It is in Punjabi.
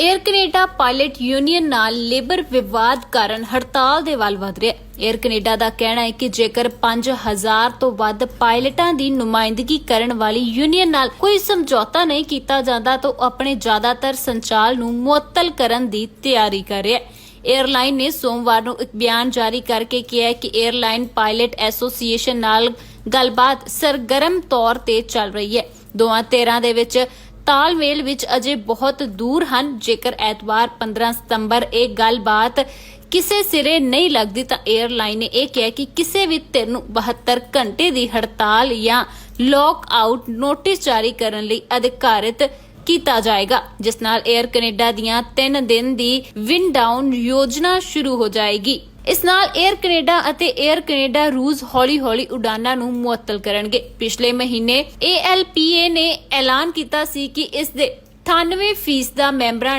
에ਅਰ ਕੈਨੇਡਾ ਪਾਇਲਟ ਯੂਨੀਅਨ ਨਾਲ ਲੇਬਰ ਵਿਵਾਦ ਕਾਰਨ ਹੜਤਾਲ ਦੇ ਵੱਲ ਵਧ ਰਿਹਾ ਹੈ। ਕੈਨੇਡਾ ਦਾ ਕਹਿਣਾ ਹੈ ਕਿ ਜੇਕਰ 5000 ਤੋਂ ਵੱਧ ਪਾਇਲਟਾਂ ਦੀ ਨੁਮਾਇੰਦਗੀ ਕਰਨ ਵਾਲੀ ਯੂਨੀਅਨ ਨਾਲ ਕੋਈ ਸਮਝੌਤਾ ਨਹੀਂ ਕੀਤਾ ਜਾਂਦਾ, ਤਾਂ ਆਪਣੇ ਜ਼ਿਆਦਾਤਰ ਸੰਚਾਲ ਨੂੰ ਮੁਅੱਤਲ ਕਰਨ ਦੀ ਤਿਆਰੀ ਕਰ ਰਿਹਾ ਏਅਰਲਾਈਨ ਨੇ ਸੋਮਵਾਰ ਨੂੰ ਇੱਕ ਬਿਆਨ ਜਾਰੀ ਕਰਕੇ ਕਿਹਾ ਕਿ ਏਅਰਲਾਈਨ ਪਾਇਲਟ ਐਸੋਸੀਏਸ਼ਨ ਨਾਲ ਗੱਲਬਾਤ ਸਰਗਰਮ ਤੌਰ ਤੇ ਚੱਲ ਰਹੀ ਹੈ। ਦੋਵਾਂ ਧਿਰਾਂ ਦੇ ਵਿੱਚ ਤਾਲਮੇਲ ਵਿੱਚ ਅਜੇ ਬਹੁਤ ਦੂਰ ਹਨ। ਜੇਕਰ ਐਤਵਾਰ 15 ਸਤੰਬਰ ਇਹ ਗੱਲਬਾਤ ਕਿਸੇ ਸਿਰੇ ਨਹੀਂ ਲੱਗਦੀ ਤਾਂ 에ਅਰਲਾਈਨ ਨੇ ਇਹ ਕਿਹਾ ਕਿ ਕਿਸੇ ਵੀ ਧਿਰ ਨੂੰ 72 ਘੰਟੇ ਦੀ ਹੜਤਾਲ ਜਾਂ ਲੌਕ ਆਊਟ ਨੋਟਿਸ ਜਾਰੀ ਕਰਨ ਲਈ ਅਧਿਕਾਰਿਤ ਕੀਤਾ ਜਾਏਗਾ, ਜਿਸ ਨਾਲ 에ਅਰ ਕੈਨੇਡਾ ਦੀਆਂ 3 ਦਿਨ ਦੀ ਵਿਨ ਡਾਊਨ ਯੋਜਨਾ ਸ਼ੁਰੂ ਹੋ ਜਾਏਗੀ। ਇਸ ਨਾਲ 에ਅਰ ਕੈਨੇਡਾ ਅਤੇ 에ਅਰ ਕੈਨੇਡਾ ਰੂਸ ਹੌਲੀ-ਹੌਲੀ ਉਡਾਨਾਂ ਨੂੰ ਮੁਅੱਤਲ ਕਰਨਗੇ। ਪਿਛਲੇ ਮਹੀਨੇ ALPA ਨੇ ਐਲਾਨ ਕੀਤਾ ਸੀ ਕਿ ਇਸ ਦੇ 98% ਮੈਂਬਰਾਂ ਨੇ